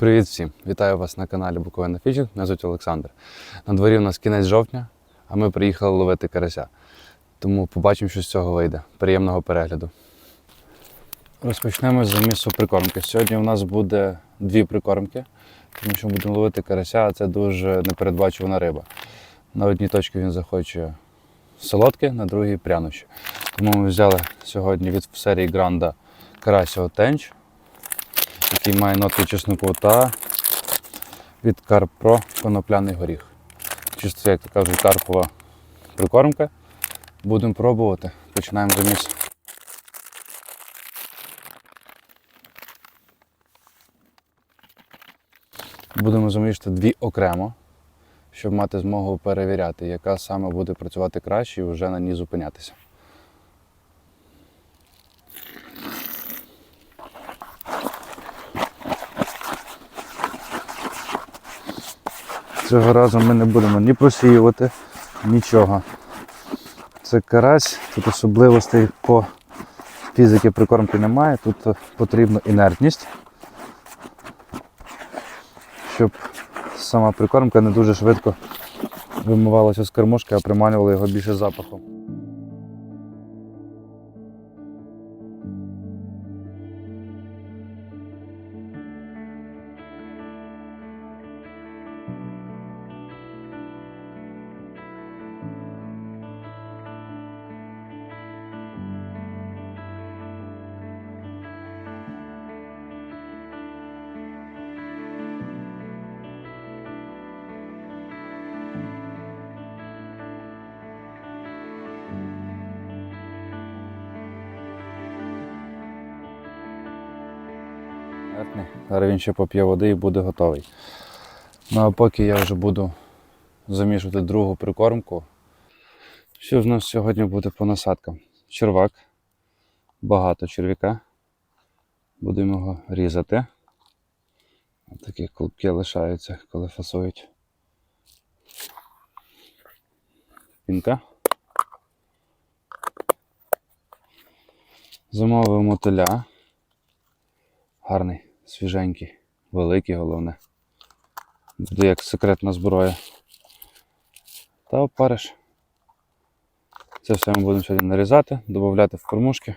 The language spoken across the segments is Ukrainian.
Привіт всім! Вітаю вас на каналі Буковина Фішинг. Мене звуть Олександр. На дворі у нас кінець жовтня, а ми приїхали ловити карася. Тому побачимо, що з цього вийде. Приємного перегляду. Розпочнемо з замісу прикормки. Сьогодні у нас буде дві прикормки, тому що будемо ловити карася, а це дуже непередбачувана риба. На одній точці він захоче солодке, на другій прянощі. Тому ми взяли сьогодні від серії Гранда карасього тенч який має нотки чесноку та від Pro конопляний горіх. Чисто, як то кажуть, карпова прикормка. Будемо пробувати. Починаємо заміс. Будемо замішати дві окремо, щоб мати змогу перевіряти, яка саме буде працювати краще і вже на ній зупинятися. Цього разу ми не будемо ні просіювати, нічого. Це карась, тут особливостей по фізики прикормки немає, тут потрібна інертність, щоб сама прикормка не дуже швидко вимивалася з кормушки, а приманювала його більше запахом. Верхній. Зараз він ще поп'є води і буде готовий. Ну а поки я вже буду замішувати другу прикормку. Що в нас сьогодні буде по насадкам? Червак. Багато черв'яка. Будемо його різати. Такі клубки лишаються, коли фасують. Пінка. Замовив мотиля. Гарний, свіженький, великі головне. Буде як секретна зброя. Та опариш. Це все ми будемо сьогодні нарізати, додати в кормушки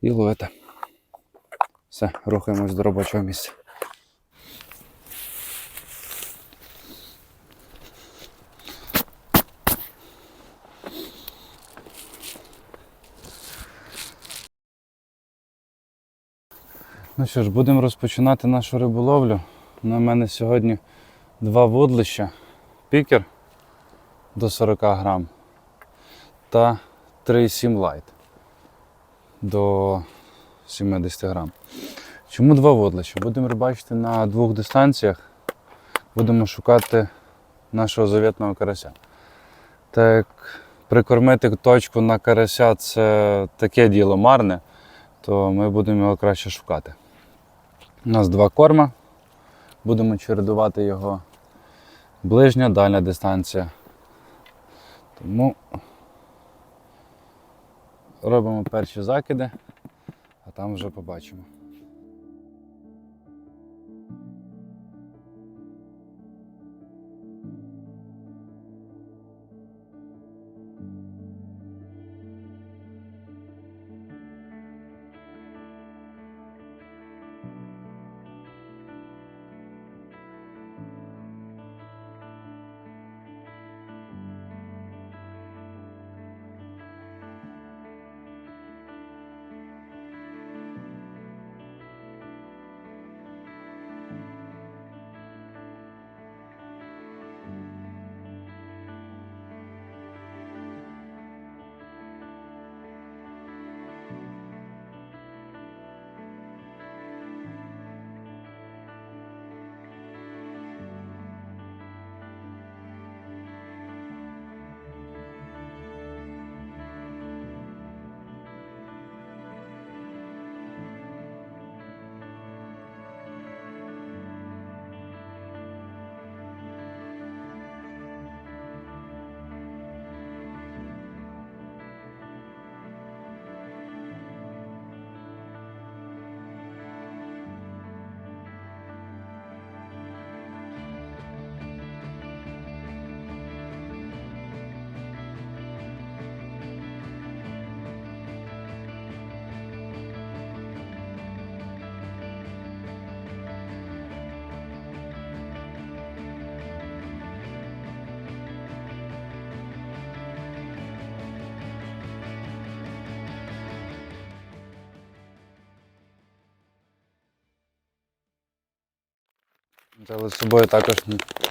і ловити. Все, рухаємось до робочого місця. Ну що ж, будемо розпочинати нашу риболовлю. На мене сьогодні два вудлища. Пікер до 40 грам та 3,7 лайт до 70 грам. Чому два вудлища? Будемо рибачити на двох дистанціях. Будемо шукати нашого завітного карася. Так прикормити точку на карася це таке діло марне, то ми будемо його краще шукати. У нас два корма. Будемо чередувати його ближня, дальня дистанція. Тому робимо перші закиди, а там вже побачимо. Взяли з собою також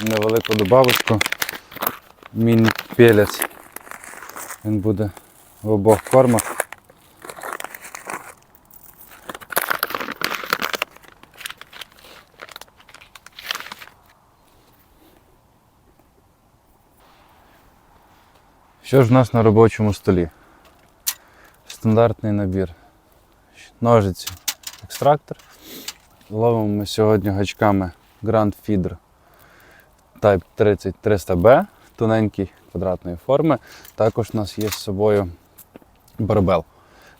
невелику добавочку. Міні-пелець. Він буде в обох кормах. Що ж в нас на робочому столі? Стандартний набір. Ножиці, екстрактор. Ловимо ми сьогодні гачками Grand Feeder Type 30 300B, тоненький квадратної форми. Також у нас є з собою барбел.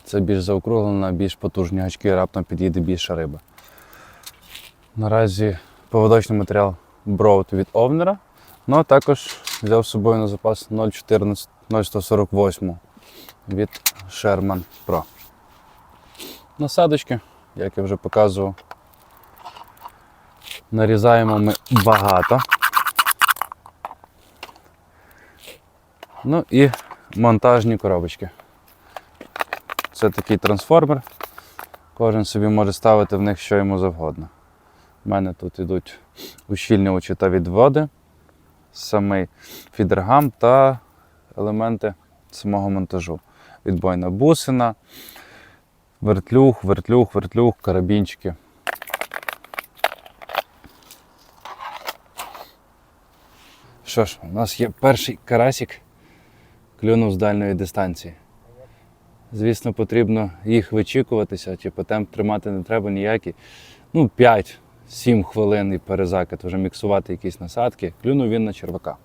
Це більш заокруглена, більш потужні гачки, раптом підійде більша риба. Наразі поводочний матеріал Broad від Овнера. Ну а також взяв з собою на запас 0,14 0,148 від Sherman Pro. Насадочки, як я вже показував, нарізаємо ми багато. Ну і монтажні коробочки. Це такий трансформер. Кожен собі може ставити в них що йому завгодно. У мене тут йдуть ущільнювачі та відводи, самий фідергам та елементи самого монтажу. Відбойна бусина, вертлюг, вертлюг, вертлюг, карабінчики. Що ж, у нас є перший карасик, клюнув з дальньої дистанції. Звісно, потрібно їх вичікуватися, типу темп тримати не треба ніякий. Ну, 5-7 хвилин і перезакид, вже міксувати якісь насадки. Клюнув він на червака.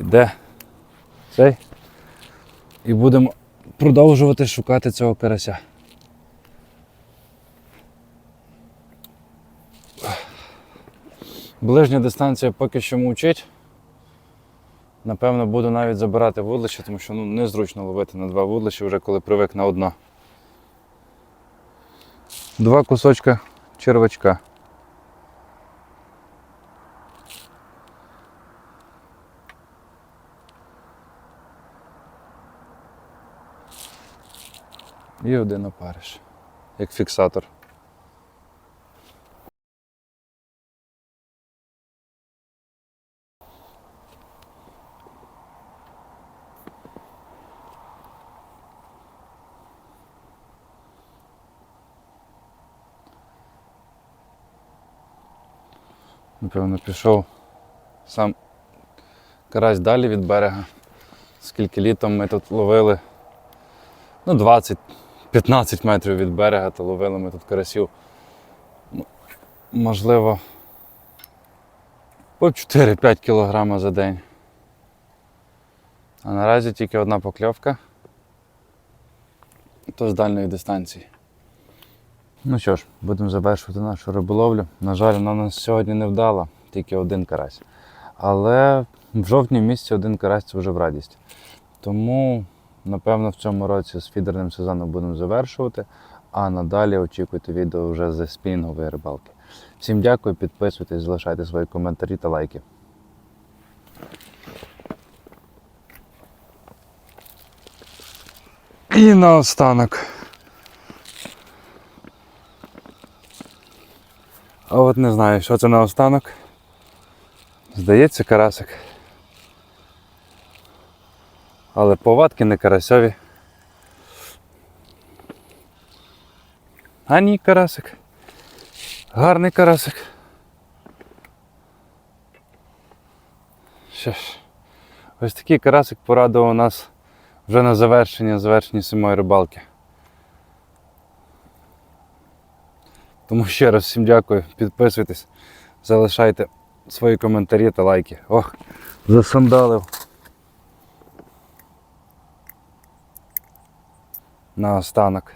Іде цей. І будемо продовжувати шукати цього карася. Ближня дистанція поки що мовчить. Напевно, буду навіть забирати вудлище, тому що ну, незручно ловити на два вудлища, вже коли привик на одно. Два кусочка червачка. І один опариш, як фіксатор. Напевно, пішов сам карась далі від берега. Скільки літом ми тут ловили. Ну, 20-15 метрів від берега, то ловили ми тут карасів. Можливо, по 4-5 кілограма за день. А наразі тільки одна покльовка. То з дальної дистанції. Ну що ж, будемо завершувати нашу риболовлю. На жаль, вона нас сьогодні не вдала, тільки один карась. Але в жовтні місяці один карась це вже в радість. Тому, напевно, в цьому році з фідерним сезоном будемо завершувати, а надалі очікуйте відео вже зі спінінгової рибалки. Всім дякую, підписуйтесь, залишайте свої коментарі та лайки. І наостанок. А от не знаю, що це наостанок. Здається, карасик. Але повадки не карасьові. А ні, карасик. Гарний карасик. Що ж, ось такий карасик порадував нас вже на завершення завершення самої рибалки. Тому ще раз всім дякую, підписуйтесь, залишайте свої коментарі та лайки. Ох, засандалив. Наостанок.